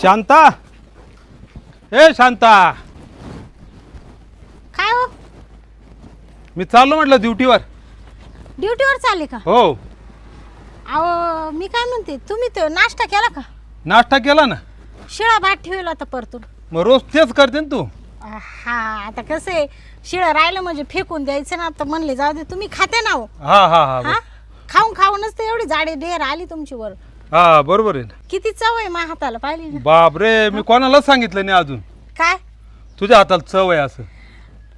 शांता! ए शांता! काय हो? मी चाललो म्हटलं ड्युटीवर. ड्युटीवर चालले का? हो. अहो मी काय म्हणते तुम्ही तो नाश्ता केला का? नाश्ता केला ना. शिळा भात ठेवला होता परतून. मग रोज तेच करते ना तू. हा आता कसं आहे शिळं राहिलं म्हणजे फेकून द्यायचं ना आता म्हणले जाऊ दे तुम्ही खाते ना हो. हा हा हा हा? खाऊन खाऊनच तर एवढी जाडी ढेर आली तुमची वर. हा बरोबर आहे ना. किती चव आहे माझ्या हाताला पाहिली ना? बाप रे मी कोणालाच सांगितलं नाही अजून. काय? तुझ्या हाताला चव आहे असं.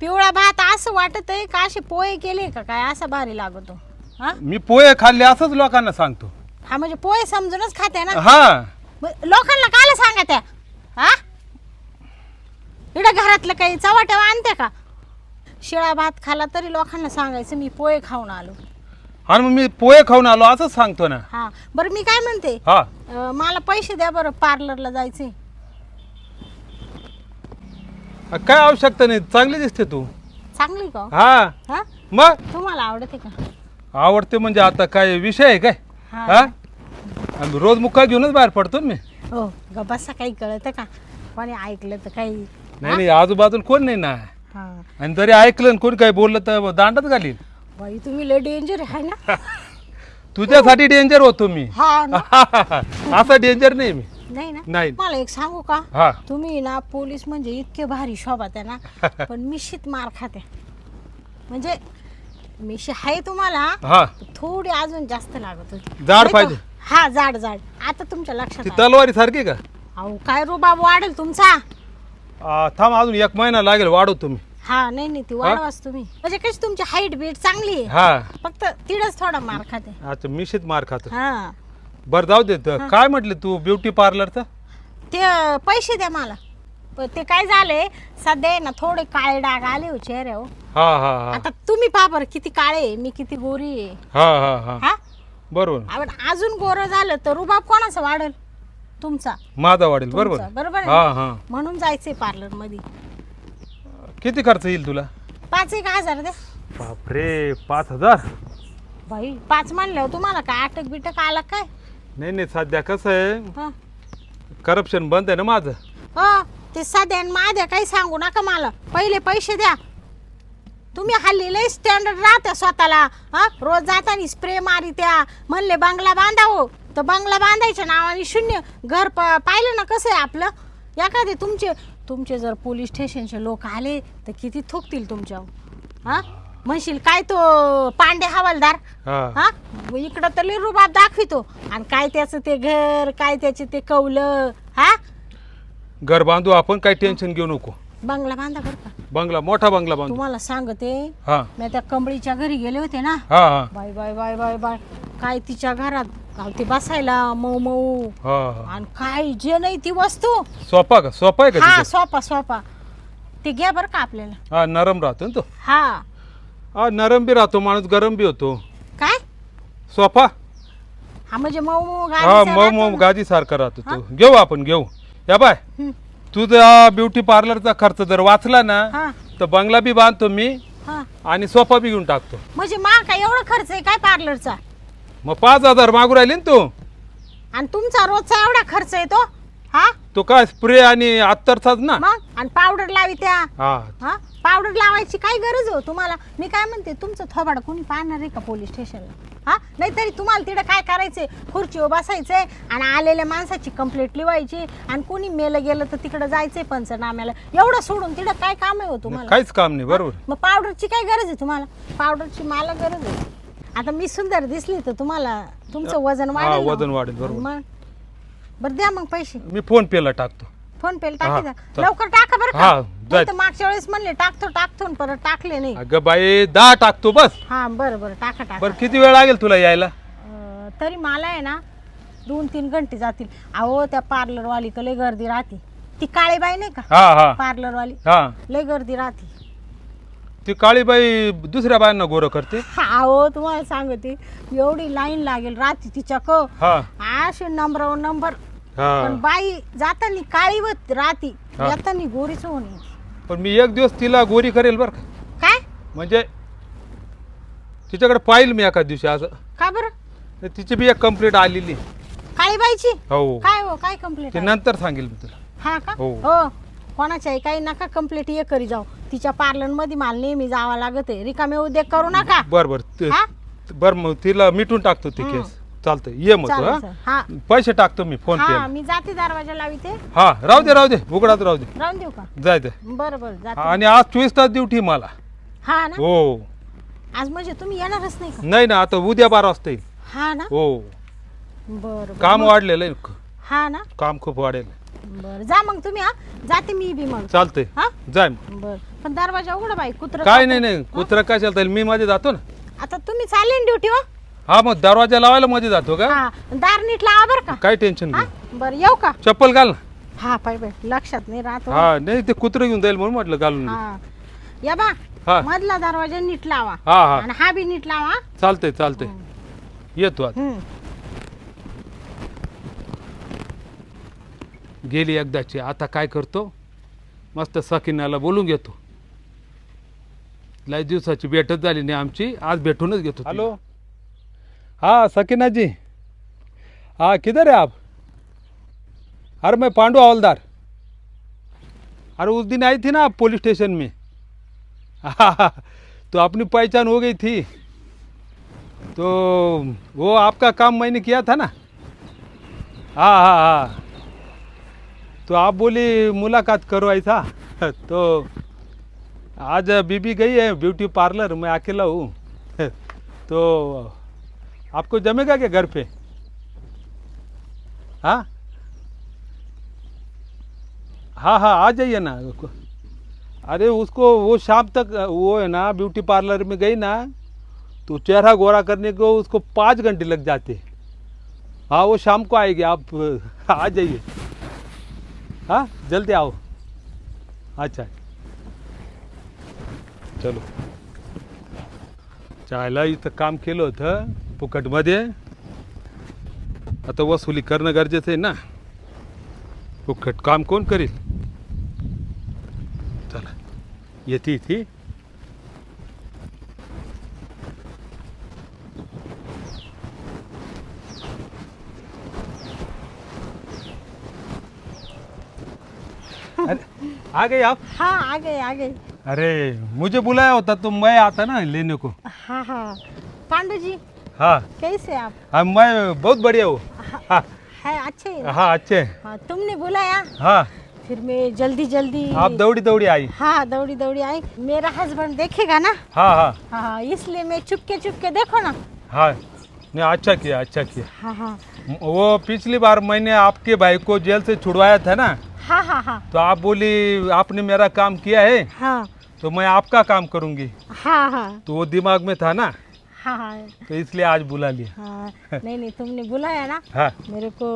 पिवळा भात असं वाटत आहे का असे पोहे केले का काय? असा भारी लागतो. हा? मी पोहे खाल्ले असंच लोकांना सांगतो. हा म्हणजे पोहे समजूनच खाते ना? हा. मग लोकांना कायला सांगा त्या? हा? इकडं घरातलं काही चवाट्यावा आणते का? शिळा भात खाला तरी लोकांना सांगायचं मी पोहे खाऊन आलो. आणि मग मी पोहे खाऊन आलो असंच सांगतो ना. हा बरं मी काय म्हणते? हा. अं, मला पैसे द्या बरं पार्लरला जायचे. काय आवश्यकता नाही चांगली दिसते तू. चांगली का? हो? हा? हा मग? तुम्हाला आवडते का? आवडते म्हणजे आता काय विषय आहे काय? हा. हा? आम्ही रोज मुक्का घेऊनच बाहेर पडतो ना मी. हो ग बसा काही कळतं का? कोणी ऐकलं तर काही नाही नाही आजूबाजूला कोण नाही ना. हा. आणि जरी ऐकलं आणि कोणी काही बोललं तर दांडात घालील बाई तुम्ही लय डेंजर आहे ना? तुझ्यासाठी डेंजर होतो मी हा ना. असा डेंजर नाही मी. नाही ना? नाही. मला एक सांगू का? तुम्ही ना पोलीस म्हणजे इतके भारी शोभात आहे ना पण मिशीत मार खाते. म्हणजे मिशी आहे तुम्हाला हा. थोडी अजून जास्त लागत होती. जाड नाही पाहिजे. हा जाड जाड. आता तुमच्या लक्षात ती आलं. तलवारी सारखी का? अहो काय रुबाब वाढेल तुमचा? आ, थांब अजून एक महिना लागेल वाढवतो मी हा नाही नाही ती वाढवाच तुम्ही. म्हणजे कशी तुमची हाईट बीट चांगली आहे? हा. फक्त तिडच थोडा मार खाते. अच्छा मिशीत मार खातो. हा. बरं जाऊ दे तर काय म्हटले तू ब्युटी पार्लरचं ते अं, पैसे द्या मला. पण ते काय झालंय सध्या आहे ना थोडे काळे डाग आले हो चेहऱ्यावर हा. हा हा आता तुम्ही पहा बरं किती काळे आहे, मी किती गोरी आहे. हा हा हा. हा? बरोबर. आपण अजून गोरं झालं तर रुबाब कोणाचा वाढेल? तुमचा. माझा वाढेल बरोबर तुमचा, बरोबर? आहे हा? हा. म्हणून जायचंय पार्लरमध्ये. किती खर्च येईल तुला? पाच एक हजार द्या बापरे पाच हजार? बाई पाच म्हणल्यावर तुम्हाला काय अटक बिटक आला काय? नाही नाही सध्या कसं आहे? हा. करप्शन बंद आहे ना माझं? हो ते साध्या आणि माझ्या काही सांगू नका मला. पहिले पैसे द्या. तुम्ही हल्ली लय स्टँडर्ड राहत्या स्वतःला. हा रोज जाताना स्प्रे मारी त्या. म्हणले बंगला बांधावं. तर बंगला बांधायच्या नावाने शून्य. घर प पाहिलं ना कसं आहे आपलं? एखादे तुमचे तुमचे जर पोलीस स्टेशनचे लोक आले तर किती थुकतील तुमच्यावर? हा? म्हणशील काय तो पांडे हवालदार? हा. इकडं तर रुबाब दाखवितो. आणि काय त्याचं ते घर काय त्याचे ते कौलं हा? घर बांधू आपण काही टेन्शन घेऊ नको. बंगला बांधा बरं का. बंगला मोठा बंगला बांधू. तुम्हाला सांगते हा. मी त्या कंबळीच्या घरी गेले होते ना. हा हा. Bye bye bye bye bye काय तिच्या घरात गाव ते बसायला मऊ मऊ. हा हा. आणि काय जे नाही ती वस्तू. सोपा का? सोपा आहे का हा तिथे सोपा सोपा. ते घ्या बरं का आपल्याला. हा नरम राहतो ना तो. हा. हा नरम बी राहतो माणूस गरम बी होतो. काय? सोफा हा म्हणजे मऊ मऊ हा गाडीचा मऊ राहतो मऊ ना. गादी सारखा राहतो तो. घेऊ आपण घेऊ. या बाय. हं, तुझा ब्युटी पार्लरचा खर्च जर वाचला ना हा. तर बंगला बी बांधतो मी हा. आणि सोफा बी घेऊन टाकतो. म्हणजे मा काय एवढा खर्च आहे काय पार्लरचा मग पाच हजार मागू राहिले ना तू. आणि तुमचा रोजचा एवढा खर्च येतो हा? तो काय स्प्रे आणि अत्तरचाच ना? मग? आणि पावडर लावी त्या? हा. हा? पावडर लावायची काय गरज हो तुम्हाला? मी काय म्हणते तुमचं थोबाड कोणी पाहणार आहे का पोलीस स्टेशनला हा? नाहीतरी तुम्हाला तिकडे काय करायचंय? खुर्चीवर बसायचंय आणि आलेल्या माणसाची कंप्लेंट लिवायची आणि कोणी मेलं गेलं तर तिकडे जायचंय पंचनाम्याला. एवढं सोडून तिकडं काय काम आहे हो तुम्हाला? काहीच काम नाही बरोबर. मग पावडरची काय गरज आहे तुम्हाला? पावडरची मला गरज आहे. आता मी सुंदर दिसली तर तुम्हाला तुमचं वजन हा वाढेल ना. वजन वाढेल बरोबर. मग? बरं द्या मग पैसे. मी फोन पेला टाकतो. फोन पे हा, टाकी द्या लवकर टाका बरं हा, का जाय. नाही तर मागच्या वेळेस म्हणले टाकतो टाकतो आणि परत टाकले नाही. अगं बाई दहा टाकतो बस. हा बरं बरं टाका टाका. बरं किती वेळ लागेल तुला यायला? अं, तरी मला आहे ना दोन तीन घंटे जातील. अहो त्या पार्लरवाली लय गर्दी राहते. ती काळी बाई नाही का? हा हा. पार्लरवाली. हा. लय गर्दी राहते. ती काळी बाई दुसऱ्या बायांना गोरं करते? अहो तुम्हाला सांगते एवढी लाईन लागेल राहते तिच्या क हा. असे नंबर. हा. पण बाई जातानी काळी व राहती हा. येतानी गोरीच होणे पण मी एक दिवस तिला गोरी करेल बरं का? काय? म्हणजे तिच्याकडे पाहिलं मी एका दिवशी असं. का बरं? तिची बी एक कंप्लेंट आलेली. काय काळीबाईची? हो. काय हो? काय कंप्लेंट ते नंतर सांगेल मी तुला. हा का? हो. हो. कोणाच्याही काही नका कंप्लेंट ये करी जाऊ. तिच्या पार्लरमध्ये मला नेहमी जावं लागत आहे. रिकामे उद्योग करू नका. बर बर. ते- हा? बर मग तिला मिटून टाकतो ती हम्म. केस. चालतंय. ये मग तू चालेल, हा. हा. पैसे टाकतो मी फोन हा पे. मी जाते दरवाजा लाविते. हा राहू दे राहू दे. उघडाच राहू दे. राहून देऊ का? जाय दे बरं बरं जाते. आणि आज चोवीस तास ड्युटी मला. हा ना? हो. आज म्हणजे तुम्ही येणारच नाही का? नाही ना आता उद्या बारा वाजता येईल. हा ना? हो. बरं बरं. काम वाढलेलं आहे हा ना? काम खूप वाढेल. बरं जा मग तुम्ही हा. जाते मी बी मग. चालतंय. हा? जाय मग. बर. पण दरवाजा उघडा बाई कुत्र काय नाही नाही. कुत्रा काय चालतं मी मध्ये जातो ना. आता तुम्ही चालले ड्युटी हो हा मग दरवाजा लावायला मध्ये जातो का? हा दार नीट लावा बरं का. काय टेन्शन हा नाही. बरं येऊ का? चप्पल घाल ना. हा पाय बाय लक्षात नाही राहतो हा. नाही ते कुत्र घेऊन जाईल म्हणून म्हटलं घालून हा. या बा हा. मधला दरवाजा नीट लावा. हा हा. आणि हा बी नीट लावा चालतंय चालतंय. येतो आता. हम्म. गेली एकदाची. आता काय करतो? मस्त सकिनाला बोलून घेतो. लय दिवसाची भेटच झाली नाही आमची. आज भेटूनच घेतो हॅलो? हाँ सकीना जी हाँ किधर है आप? अरे मैं पांडू हवलदार. अरे उस दिन आई थी ना आप पुलिस स्टेशन में. हाँ तो अपनी पहचान हो गई थी. तो वो आपका काम मैंने किया था ना? हाँ हाँ हाँ. तो आप बोली मुलाकात करो ऐसा तो आज बीबी गई है ब्यूटी पार्लर मैं अकेला हूँ. तो आपको जमेगा क्या घर पे? हाँ? हाँ हाँ आ जाइए ना अरे, उसको वो शाम तक, वो है ना, ब्यूटी पार्लर में गई ना तो चेहरा गोरा करने को उसको पाँच घंटे लग जाते। हाँ वो शाम को आएगी, आप, आ जाइए। हाँ जल्दी आओ। अच्छा। चलो। चायला इथं काम केलं होतं फुकटमध्ये. आता वसुली करणं गरजेचं आहे ना. फुकट काम कोण करील? चला येते इथे. अरे आ गए आप? हाँ आ गए आ गए अरे मुझे बुलाया होता तो मैं आता ना लेने को. हाँ हाँ. पांडु जी हाँ। कैसे आप? हाँ मैं बहुत बढ़िया हूँ। हाँ है। अच्छे हाँ? अच्छे हैं। हाँ तुमने बुलाया? हाँ। फिर मैं जल्दी जल्दी आप दौड़ी दौड़ी आई। हाँ दौड़ी दौड़ी आई। मेरा हस्बैंड देखेगा ना? हाँ हाँ। हाँ इसलिए मैं चुपके चुपके देखो ना। हाँ। नहीं अच्छा किया अच्छा किया। हाँ हाँ। वो पिछली बार मैंने आपके भाई को जेल से छुड़वाया था ना? हाँ हाँ हाँ। तो आप बोली आपने मेरा काम किया है? हाँ। तो मैं आपका काम करूँगी। हाँ हाँ। तो वो दिमाग में था ना? हाँ हाँ। तो इसलिए आज बुला लिया। हाँ नहीं नहीं तुमने बुलाया ना हाँ। मेरे को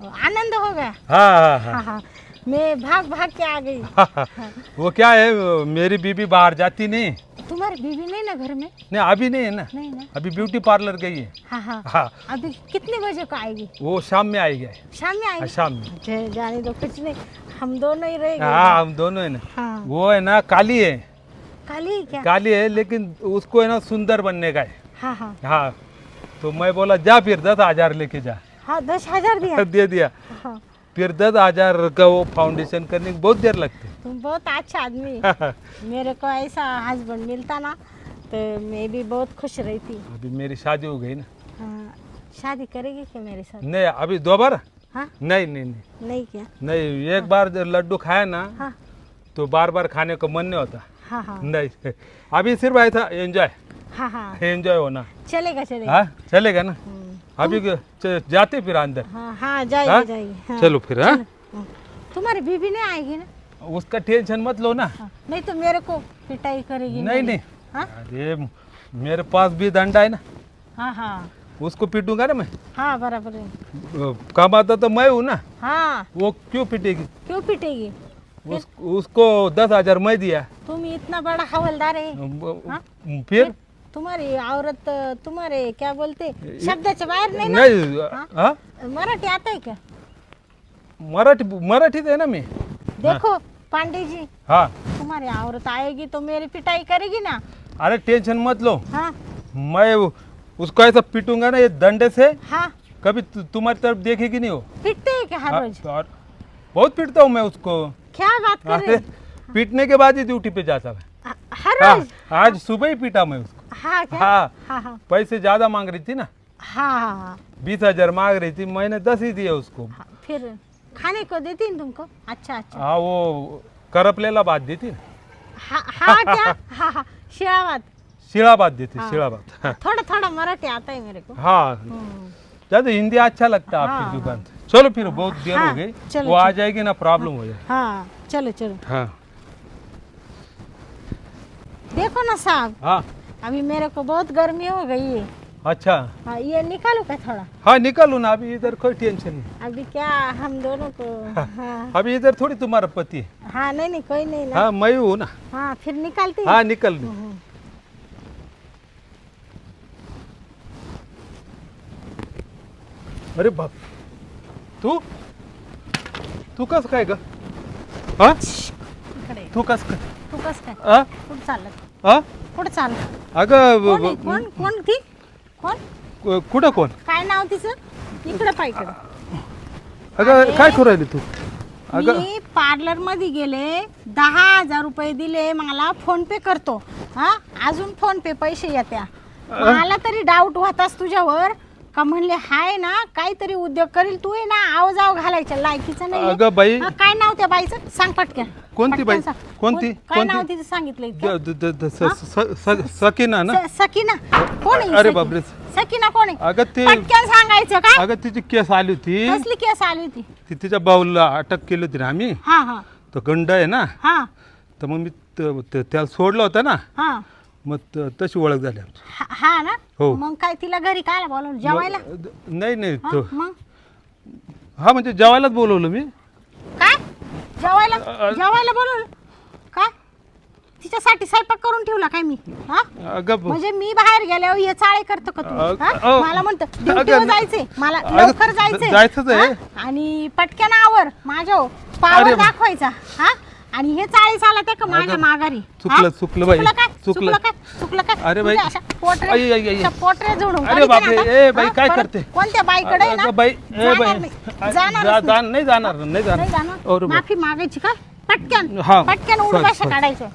आनंद हो गया। हाँ हाँ हाँ। हाँ हाँ। मैं भाग भाग के आ गई। हाँ, हाँ। वो क्या है मेरी बीबी बाहर जाती नहीं। तुम्हारी बीबी नहीं ना घर में? नहीं अभी नहीं है ना। नहीं ना। अभी ब्यूटी पार्लर गई है। हाँ हाँ। हाँ। अभी कितने बजे को आएगी? वो शाम में आएगी। शाम में आएगी? शाम में। अच्छा, जाने दो कुछ नहीं। हम दोनों ही रहेंगे हाँ हम दोनों है ना। हाँ। वो है ना काली है। काली है क्या? काली है लेकिन उसको है ना सुंदर बनने का है। हाँ हाँ। हाँ तो मैं बोला जा फिर दस हज़ार लेके जा। हाँ दस हज़ार दिया। दे दिया। हाँ। फिर दस हज़ार का वो फाउंडेशन करने में बहुत देर लगती। तुम बहुत अच्छा आदमी। है। है। मेरे को ऐसा हस्बैंड मिलता ना तो मैं भी बहुत खुश रहती। अभी मेरी शादी हो गई ना। हाँ शादी करेगी क्या मेरे साथ? नहीं अभी दोबारा? हाँ। नहीं नहीं नहीं। नहीं क्या? नहीं एक हाँ? बार लड्डू खाया ना हाँ। तो बार बार खाने का मन नहीं होता। हाँ हाँ। नहीं अभी सिर्फ़ ऐसा एंजॉय हाँ हाँ। एंजॉय होना। चलेगा चलेगा। हाँ चलेगा ना? हम्म, अभी जाते फिर अंदर। हाँ हाँ जाएगी हाँ? जाएगी। हाँ, चलो फिर हाँ? हाँ। तुम्हारी बीबी नहीं आएगी ना? उसका टेंशन मत लो ना। हाँ, नहीं तो मेरे को पिटाई करेगी नहीं नहीं। हाँ? अरे मेरे पास भी दंडा है ना। हाँ हाँ। उसको पीटूँगा ना मैं? हाँ बराबर है। अ, कमाता तो मैं हूँ ना? हाँ। वो क्यों पीटेगी? क्यों पिटेगी? उस, उसको दस हज़ार मैं दिया। तुम इतना बड़ा हवलदार है। हाँ? फिर? तुम्हारी औरत तुम्हारे क्या बोलते शब्दाच्या बाहेर नाही ना? नहीं हाँ? मराठी आता है क्या? मराठी मराठी है ना मैं। देखो पांडे जी हाँ। तुम्हारी औरत आएगी तो मेरी पिटाई करेगी ना? अरे टेंशन मत लो। हाँ। मैं उसको ऐसा पीटूँगा ना ये दंडे से। हाँ। कभी तु, तुम्हारी तरफ़ देखेगी नहीं हो पिटते हैं क्या हर हाँ, रोज? और बहुत पीटता हूँ मैं उसको। क्या बात कर रहे अरे, हैं? पीटने के बाद ही ड्यूटी पे जाता है ह- हर हाँ, रोज? आज सुबह ही पीटा मैं उसको। हाँ क्या? हाँ। हाँ हाँ। पैसे ज़्यादा मांग रही थी ना? हाँ हाँ हाँ। बीस हज़ार मांग रही थी मैंने दस ही दिए उसको। हाँ, फिर खाने को देती ना तुमको? अच्छा अच्छा। हाँ वो करपलेला बात दी थी ना? हाँ हाँ क्या? हाँ हाँ शिळावात शिळाबाद दी हाँ। शिळाबाद थोड़ा थोड़ा मराठी आता है मेरे को। हाँ। हम्म, ज़्यादा हिंदी अच्छा लगता है आपकी दुकान से। चलो फिर बहुत देर हाँ, हो गई वो आ जाएगी ना प्रॉब्लम हो जाएगी। हाँ चलो चलो। हाँ। देखो ना साहब। हाँ। अभी मेरे को बहुत गर्मी हो गई। है अच्छा। हाँ ये निकालो क्या थोड़ा? हाँ निकालू ना अभी इधर कोई टेंशन नहीं। अभी क्या हम दोनों को हाँ अभी इधर थोड़ी तुम्हारा पति है। हाँ नहीं नहीं कोई नहीं ना। हाँ मैं ही हूँ ना। हाँ फिर निकालती हाँ। निकल। ली हम्म, अरे बाप। तू? तू कस काय ग हा? इकडे। तू कस काय तू कस काय हा? कुठं चाललं. हा? कुठं चाललं अगं ब- कोण आहे? ब- कोण? कोण ती? कोण? कु- कुठं कोण? काय नाव तिचं? इकडं इकडं. अगं. काय करू राहिली तू? अगं मी पार्लरमध्ये गेले दहा हजार रुपये दिले मला फोन पे करतो. हा? अजून फोन पे पैसे येत्या. मला तरी डाऊट होतास तुझ्यावर. का म्हणले हाय ना काहीतरी उद्योग करील तू ना आव घालायच्या लायकीचं नाही अगं बाई. हा, काय नाव त्या बाईचं? सांग पटकन. कोणती पटकन बाई? सांग. कोणती? कोण- काय नाव कोणती? तिचं सांगितलं इतकं? द- द- द- स- स- स- सकीना ना? स- सकीना. कोण आहे ही अरे सकी? बापरे. सकीना कोण आहे? अगं ते पटकन सांगायचं का? अगं तिची केस आली होती. कसली केस आली होती? ती तिच्या बाऊला अटक केली होती ना आम्ही. हा हा. तो गंड आहे ना? हा. तर मग मी त- त- त्याला सोडलं होतं ना. हा. मग त- तशी ओळख झाली आमची. हा- हा ना? हो. मग काय तिला घरी काय बोलवलं? जेवायला? मग- नाही नाही हा, तो. मग? हा म्हणजे जेवायलाच बोलवलं मी. काय? जेवायला? अ- जेवायला बोलवलं? काय? तिच्यासाठी स्वयंपाक करून ठेवला काय मी? हा? अगं ब- म्हणजे मी बाहेर गेल्यावर हे चाळे करतो का तू? अग- हा? अ- मला म्हणतो अगं, जायचंय. मला अगं, लवकर जायचंय. जायचंच आहे. हा? आणि पटकन आवर. माझ्या पावर अरे दाखवायचा. हा? आणि हे चाळी चालत का माझ्या अगं, माघारी चुकलं, हा? चुकलं बाई, चुकलं काय चुकलं. चुकलं काय चुकलं काय अरे बाई. तुझ्या अशा पोटरे आई, आई, आई. अशा पोटरे जोडून अरे काढते ना बापरे, आता. ए बाई, हा? काय परत करते? कोणत्या बाईकडे ना अगं बाई ए जाणार बाई नाही. जाणारच नाही. जा- नाही जाणार नाही नाही जाणार. माफी मागायची का पटकन हा. पटकन sorry, sorry. काढायचं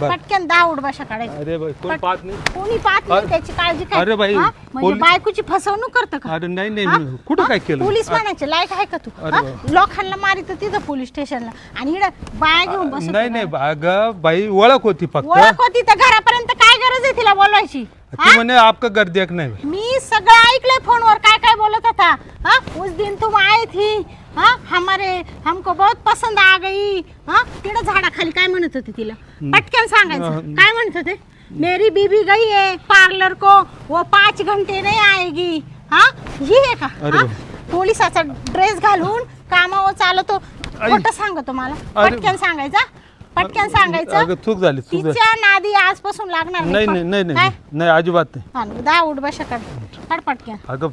बर. पटकन दहा उडबाशा काढायच्या अरे बाई कोण पाहत नाही? कोणी पाहत नाही अरे- त्याची काळजी काय? अरे बाई, हा? म्हणजे पोली- बायकोची फसवणूक करतं का? अरे नाही नाही? मी कुठं हा? काय केलं? पोलीस म्हणायचे लायक आहे का तू? अरे हा? बाबा. लोकांना मारित तिथं पोलीस स्टेशनला. आणि इकडं बाया घेऊन बसत नाही नाही अगं बाई ओळख होती फक्त. ओळख होती तर घरापर्यंत काय गरज आहे तिला बोलवायची? ती म्हणे आपका घर देख नाही मी सगळं ऐकलंय फोनवर काय काय बोलत होता? हाँ? उस दिन तुम आए थी हाँ? हमारे हमको बहुत पसंद आ गई हाँ? तिकडं झाडाखाली काय म्हणत होते तिला? पटकन सांगायचं. काय म्हणत होते? मेरी बीबी गई है पार्लर को वो पाच घंटे नहीं आएगी. हाँ? ही आहे का? अरे हाँ? पोलिसाचा ड्रेस घालून कामावर चालतो. आई. खोटं सांगतो मला. अरे. पटकन सांगायचं पटकन सांगायचं. चूक झाली चूक झाली. तिच्या नादी आजपासून लागणार नाही. नाही नाही नाही नाही अजिबात नाही. हा दहा उठ बशा काढ काढ पटकन. अगं.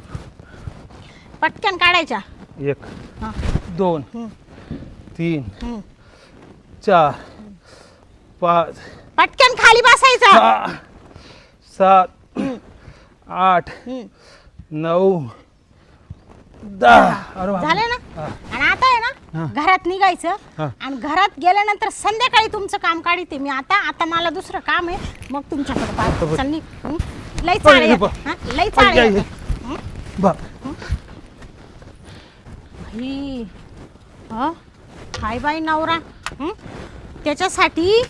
पटकन काढायच्या. एक हा. दोन हम्म, तीन हम्म. चार पाच पटकन खाली बसायचा सहा सात आठ. नऊ दहा अरे बाप. झालं ना. आणि आता आहे ना. घरात निघायचं हा. आणि घरात गेल्यानंतर संध्याकाळी तुमचं काम काढते मी आता आता मला दुसरं काम आहे मग तुमच्याकडे पाहते. चल निघ. हं? लई चाळे अरे येते, बा. हा? लई चाळे येते. बाप ही हं? हाय बाई नवरा हं? त्याच्यासाठी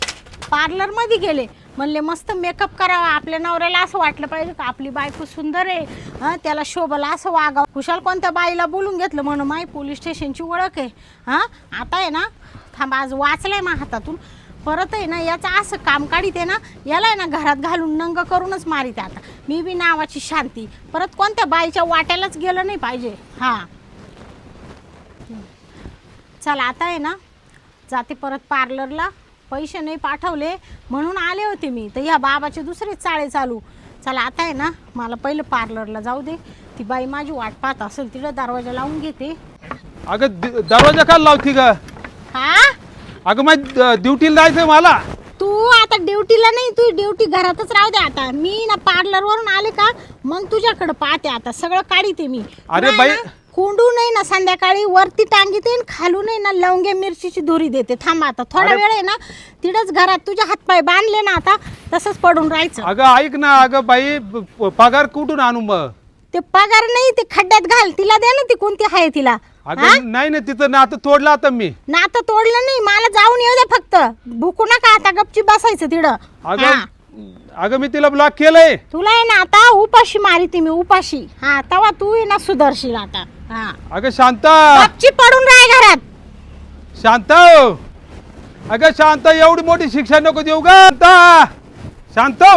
पार्लरमध्ये गेले. म्हणले मस्त मेकअप करावा आपल्या नवऱ्याला असं वाटलं पाहिजे का आपली बायको सुंदर आहे हां त्याला शोभला असं वागावं. कुशाल कोणत्या बाईला बोलून घेतलं म्हणून माई पोलीस स्टेशनची ओळख आहे. हां आता आहे ना थांबा आज वाचलाय मा हातातून. परत आहे ना याचं असं काम काढीत आहे ना याला आहे ना घरात घालून नंग करूनच मारित आता. मी बी नावाची शांती. परत कोणत्या बाईच्या वाट्यालाच गेलं नाही पाहिजे. हां. चला आता आहे ना जाते परत पार्लरला. पैसे नाही पाठवले म्हणून आले होते मी. तर ह्या बाबाचे दुसरेच चाळे चालू. चला आता आहे ना मला पहिलं पार्लरला जाऊ दे. ती बाई माझी वाट पाहत असेल तिथं दरवाजा लावून घेते. अगं दि- दरवाजा का लावती का हा? अगं माझी ड्युटीला जायचंय मला. तू आता ड्युटीला नाही तू ड्युटी घरातच राहू दे आता. मी ना पार्लर वरून आले का मग तुझ्याकडे पाहते आता. सगळं काढीते मी. अरे तुला बाई- ना, कोंडू नाही ना संध्याकाळी वरती टांगीते आणि खालून आहे ना लवंगे मिरचीची धुरी देते. थांबा आता थोडा अरे- वेळ आहे ना तिथंच घरात तुझे हातपाय बांधले ना आता तसंच पडून राहायचं. अगं ऐक ना अगं बाई प- पगार कुठून आणू मग? ते पगार नाही ते खड्ड्यात घाल तिला दे ना ती कोणती आहे तिला. हा? अगं नाही ना तिचं नातं तोडलं आता मी. नातं तोडलं नाही मला जाऊन येऊ दे फक्त. भुकू नका आता गपची बसायचं तिथं. हा. अगं अगं मी तिला ब्लॉक केलंय. तुला आहे ना आता उपाशी मारी ती मी उपाशी. हा तवा तू आहे ना सुधरशील आता. हा. अगं शांता. पडून राह घरात. शांता. अगं शांता एवढी मोठी शिक्षा नको देऊ ग. शांता. शांता.